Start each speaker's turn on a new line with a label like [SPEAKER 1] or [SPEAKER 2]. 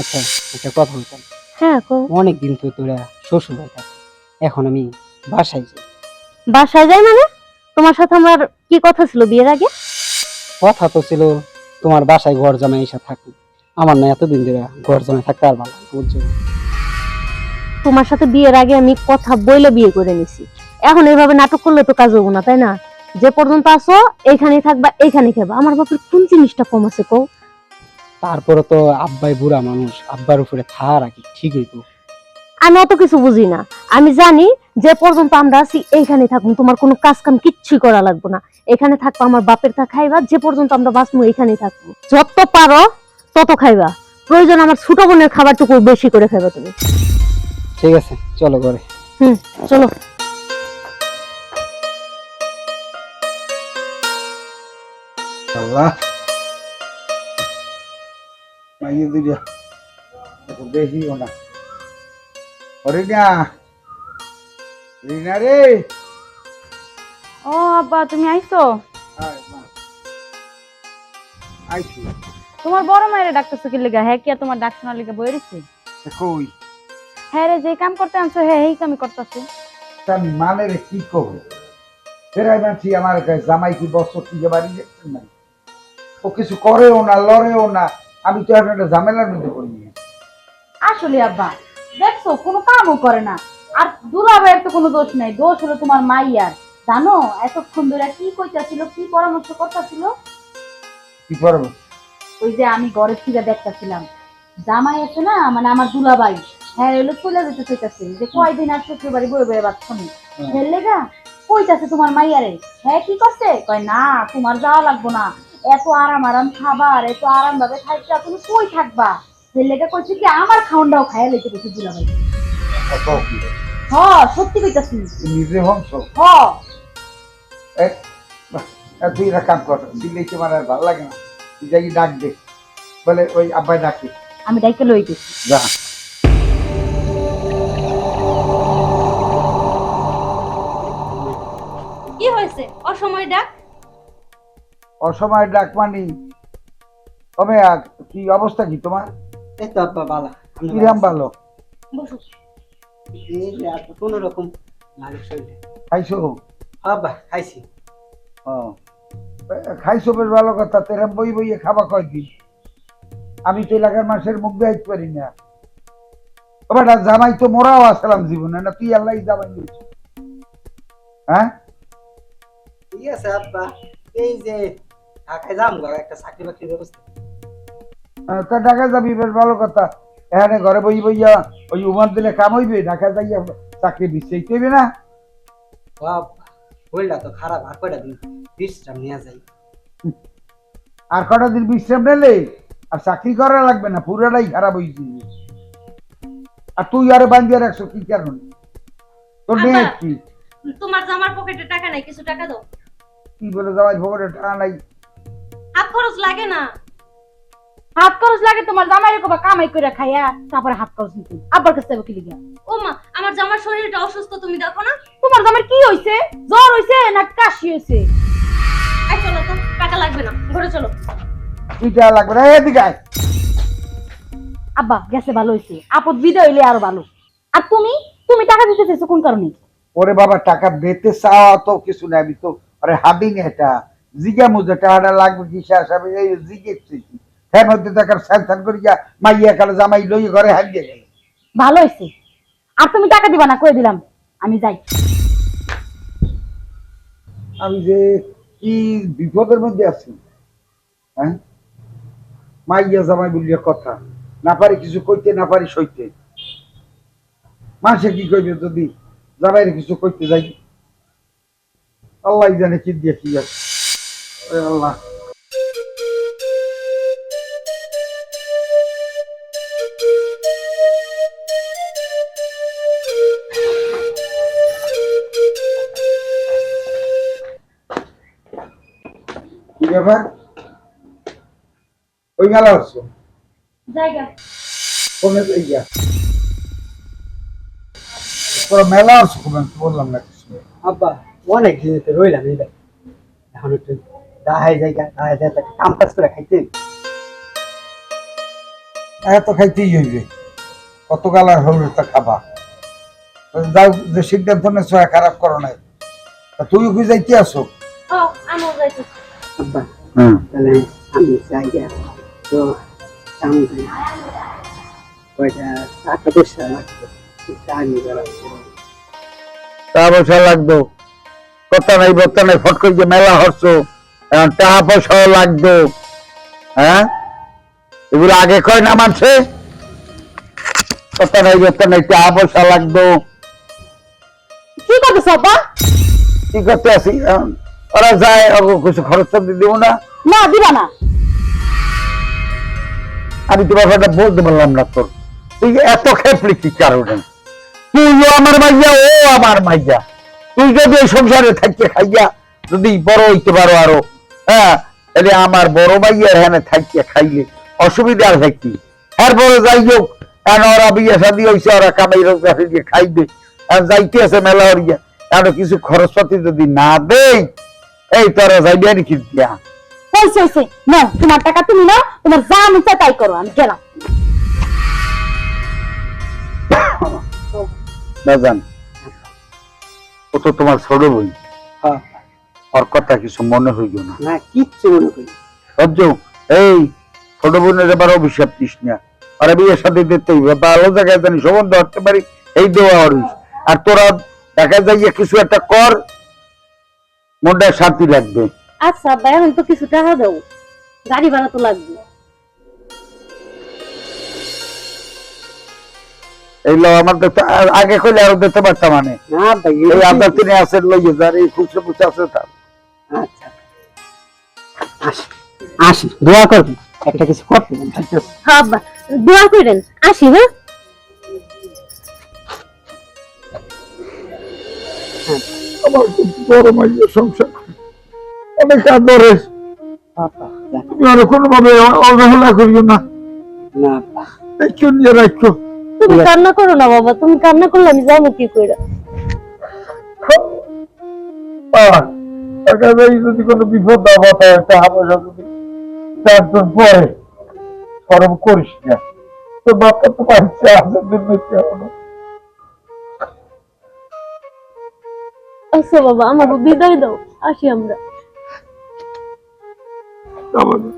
[SPEAKER 1] আচ্ছা একটা কথা বলতাম।
[SPEAKER 2] হ্যাঁ
[SPEAKER 1] অনেক দিন তো তোরা শ্বশুর আছিস। এখন আমি বাসায় যাই।
[SPEAKER 2] বাসায় যাই মানে? তোমার সাথে আমার কি কথা ছিল বিয়ের আগে?
[SPEAKER 1] কথা তো ছিল তোমার বাসায় ঘর জামাই এসে থাকি আমার না এতদিন ধরে ঘর জামাই থাকতে আর ভালো বুঝছ?
[SPEAKER 2] তোমার সাথে বিয়ের আগে আমি কথা বইলে বিয়ে করে নিছি। এখন এইভাবে নাটক করলে তো কাজ হব না তাই না? যে পর্যন্ত আসো এইখানেই থাকবা এইখানে খেবা। আমার বাপের কোন জিনিসটা কম আছে কো
[SPEAKER 1] তারপরে তো আব্বাই বুড়া মানুষ আব্বার উপরে থার রাখি ঠিক হইতো
[SPEAKER 2] আমি অত কিছু বুঝি না। আমি জানি যে পর্যন্ত আমরা আছি এইখানে থাকব তোমার কোনো কাজ কাম কিচ্ছুই করা লাগবে না। এখানে থাকব আমার বাপের তা খাইবা যে পর্যন্ত আমরা বাঁচবো এইখানেই থাকব। যত পারো তত খাইবা। প্রয়োজন আমার ছোট বোনের খাবারটুকু বেশি করে খাইবা তুমি।
[SPEAKER 1] ঠিক আছে চলো ঘরে।
[SPEAKER 2] হুম চলো।
[SPEAKER 3] আল্লাহ। মাইয়ে দুইটা এত বেশিও না রিনা রে
[SPEAKER 4] ও আব্বা তুমি আইছো?
[SPEAKER 3] আইছি।
[SPEAKER 4] তোমার বড় মায়ের ডাকতেছো কি লেগা? হ্যাঁ কি আর তোমার ডাক শোনার লেগে বই রইছে
[SPEAKER 3] কই?
[SPEAKER 4] হ্যাঁ রে যে কাম করতে আনছো হ্যাঁ এই কামই করতেছে।
[SPEAKER 3] তা মানে রে কি করব ফেরাই মানছি আমার কাছে জামাই কি বস্ত্র কি বাড়ি না। ও কিছু করেও না লড়েও না। আমি তো এখন একটা ঝামেলার মধ্যে পড়ি।
[SPEAKER 4] আসলে আব্বা দেখছ কোনো কামও করে না। আর দুলাভাইয়ের তো কোনো দোষ নাই দোষ হলো তোমার মাইয়ার। জানো এতক্ষণ ধরে কি কইতাছিল কি পরামর্শ করতেছিল?
[SPEAKER 3] কি করব
[SPEAKER 4] ওই যে আমি ঘরের থেকে দেখতেছিলাম। জামাই আছে না মানে আমার দুলাভাই হ্যাঁ এলো চলে যেতে চাইতেছে। যে কয়দিন আর শ্বশুর বাড়ি বয়ে বয়ে বাচ্চা নেই।
[SPEAKER 3] হুম।
[SPEAKER 4] হেললে গা কইতাছে তোমার মাইয়ারে হ্যাঁ কি করছে? কয় না তোমার যাওয়া লাগবো না। এত আরাম আরাম খাবার এত আরাম ভাবে খাইতে তুমি কই থাকবা? হেললেগা কইছে কি আমার খাওয়ানটাও খাইয়া লইতে গেছে দুলাভাই
[SPEAKER 3] কত কি?
[SPEAKER 4] হ সত্যি কইতাছি।
[SPEAKER 3] নিজে হংস?
[SPEAKER 4] হ।
[SPEAKER 3] তুই একটা কাম কর মানে ভালো লাগে না। তুই যাই ডাক দে। বলে ওই আব্বাই ডাকে
[SPEAKER 4] আমি ডাইকে লইতেছি
[SPEAKER 3] যা।
[SPEAKER 2] কি হয়েছে? অসময় ডাক।
[SPEAKER 3] অসময় ডাক মানি তবে আর কি অবস্থা কি তোমার?
[SPEAKER 1] এই তো আব্বা বালা
[SPEAKER 3] কিরাম ভালো
[SPEAKER 1] এই যে আর কোনো রকম লাগে শরীরে
[SPEAKER 3] খাইছো?
[SPEAKER 1] আব্বা খাইছি।
[SPEAKER 3] ও খাইছো বেশ ভালো কথা তেরাম বই বইয়ে খাবা কয়দিন আমি তো এলাকার মানুষের মুখ দেখাইতে পারি না। এবার জামাই তো মোরাও আসলাম জীবনে না তুই আল্লাহ জামাই হ্যাঁ?
[SPEAKER 1] ঠিক আছে আব্বা এই যে ঢাকায় যাম গো একটা চাকরি বাকরির ব্যবস্থা।
[SPEAKER 3] তা ঢাকা যাবি বেশ ভালো কথা। এখানে ঘরে বই বইয়া ওই উমান দিলে কাম হইবে ঢাকা যাইয়া চাকরি বিশ্রাই হইবে না?
[SPEAKER 1] শরীরটা তো খারাপ আর কয়টা দিন বিশ্রাম নিয়ে যাই
[SPEAKER 3] আর কটা দিন বিশ্রাম নিলে আর চাকরি করা লাগবে না পুরোটাই খারাপ হয়েছে আর তুই আরে বান্ধিয়ে রাখছো কি কারণ? তোর মেয়ে কি?
[SPEAKER 2] তোমার জামার পকেটে টাকা নাই কিছু টাকা দাও।
[SPEAKER 3] কি বলে জামাই ভোগরে টাকা নাই।
[SPEAKER 2] হাত খরচ লাগে না।
[SPEAKER 4] হাত খরচ লাগে তোমার জামাইরে কবা কামাই করে খাইয়া তারপরে হাত খরচ নিতে। আব্বার কাছে যাব কি লিগা?
[SPEAKER 2] ও মা আমার জামার শরীরটা অসুস্থ তুমি দেখো না?
[SPEAKER 4] তোমার জামাই কি হইছে? জ্বর হইছে না কাশি হইছে?
[SPEAKER 2] আই চলো তো টাকা লাগবে না ঘরে চলো।
[SPEAKER 3] লাগবে না এদিকে আয়।
[SPEAKER 4] আব্বা গেছে ভালো হইছে। আপদ বিদায় হইলে আরও ভালো। আর তুমি? তুমি টাকা দিতে চাইছো কোন কারণে?
[SPEAKER 3] ওরে বাবা টাকা দিতে চাওয়া তো কিছু নাই আমি তো আরে হাবিং এটা। জিগা মুজে টাকাটা লাগবে কি শেষ হবে এই জিগেছি হ্যাঁ মধ্যে দেখার স্যান স্যান করিয়া মাইয়া কালে জামাই লইয়ে ঘরে হারিয়ে গেল।
[SPEAKER 4] ভালো হইছে। আর তুমি টাকা দিবা না কই দিলাম। আমি যাই।
[SPEAKER 3] আমি যে কি বিপদের মধ্যে আছি হ্যাঁ? মাইয়া জামাই বলিয়া কথা না পারি কিছু কইতে না পারি সইতে। মানুষে কি কইবে যদি? জামাইরে কিছু কইতে যাই। আল্লাহ জানে কি দিয়ে কি আছে। আল্লাহ। কি ব্যাপার? ওই মেলা হচ্ছে
[SPEAKER 4] জায়গা।
[SPEAKER 3] কোনে ইয়া তোরা মেলা হচ্ছে বললাম না কিছু।
[SPEAKER 1] আব্বা অনেক দিনেতে রইলাম। এখন একটু দাহাই জায়গা দাহাই জায়গা কাম কাজ করে খাইতে
[SPEAKER 3] এত খাইতেই হইবে। কত গালার হলে তা খাবা। যাও যে সিদ্ধান্ত নেছো খারাপ করো নাই। তুই কি যাইতে আসো
[SPEAKER 1] আব্বা তাহলে আমি যাই তো আমি কয়টা টাকা পয়সা লাগবে?
[SPEAKER 3] কথা নাই বত্তা নাই ফট করে যে মেলা হরছো। টাকা পয়সাও লাগতো হ্যাঁ? এগুলো আগে কয় না মানছে কথা নাই বত্তা নাই টাকা পয়সা লাগতো
[SPEAKER 2] কি করতেছ আব্বা
[SPEAKER 3] কি করতে আসি এখন ওরা যায় কিছু খরচ তো দিব না।
[SPEAKER 2] না দিবা না।
[SPEAKER 3] আমি তো ব্যাপারটা বলতে পারলাম না তোর। তুই এত খেপলি কি কারণে? তুইও আমার মাইয়া ও আমার মাইয়া। তুই যদি এই সংসারে থাকিয়ে খাইয়া যদি বড় হইতে পারো আরও। হ্যাঁ তাহলে আমার বড় মাইয়া এখানে থাকিয়ে খাইলে অসুবিধা আছে কি? এরপরে যাই হোক এখন ওরা বিয়ে শাদি হয়েছে ওরা কামাই রোজগার দিয়ে খাইবে? আর যাইতে আছে মেলা হরিয়া এখন কিছু খরচপাতি যদি না দেই এই তোরা যাইবে নাকি দিয়া
[SPEAKER 2] হয়েছে হয়েছে না তোমার টাকা তুমি না তোমার যা আমি তাই করো আমি গেলাম।
[SPEAKER 3] বাজান ও তো তোমার ছোট বই
[SPEAKER 1] হ্যাঁ।
[SPEAKER 3] ওর কথা কিছু মনে হইল না।
[SPEAKER 1] না কিচ্ছু মনে করি
[SPEAKER 3] সহ্য এই ছোট বোনের এবার অভিশাপ দিস না। আর বিয়ের সাথে দিতে হইবে ভালো জায়গায় জানি সম্বন্ধ পারি এই দেওয়া হরিস আর তোরা দেখা যাইয়ে কিছু একটা কর মনটা শান্তি লাগবে।
[SPEAKER 2] আচ্ছা আব্বা এখন তো কিছু টাকা দাও। গাড়ি ভাড়া তো লাগবে।
[SPEAKER 3] এই লো আমার দেখতে আগে কইলে আরও দিতে পারতাম মানে
[SPEAKER 1] না ভাই
[SPEAKER 3] এই আপনার তিনি আসেন লইয়ে যার এই খুচরো খুচরো আছে তার।
[SPEAKER 1] আচ্ছা। আসি আসি দোয়া করবি একটা কিছু করতে দেন, ঠিক আছে?
[SPEAKER 2] হ্যাঁ দোয়া করেন আসি হ্যাঁ?
[SPEAKER 3] আমার খুব বড় মাইয়ের সংসার। অনেক আদরে। তুমি আর কোনোভাবে অবহেলা করিও না।
[SPEAKER 1] না
[SPEAKER 3] রাখো।
[SPEAKER 2] তুমি কান্না করো না বাবা তুমি কান্না করলে আমি যাব কি করে?
[SPEAKER 3] একা যাই যদি কোনো বিপদ আপদ হয় একটা হামেশা যদি চারজন পরে সরম করিস না। তো বাচ্চা তো পাইছে আসার জন্য কেমন
[SPEAKER 2] আচ্ছা বাবা আমাকে বিদায় দাও আসি আমরা।
[SPEAKER 3] আমাদের।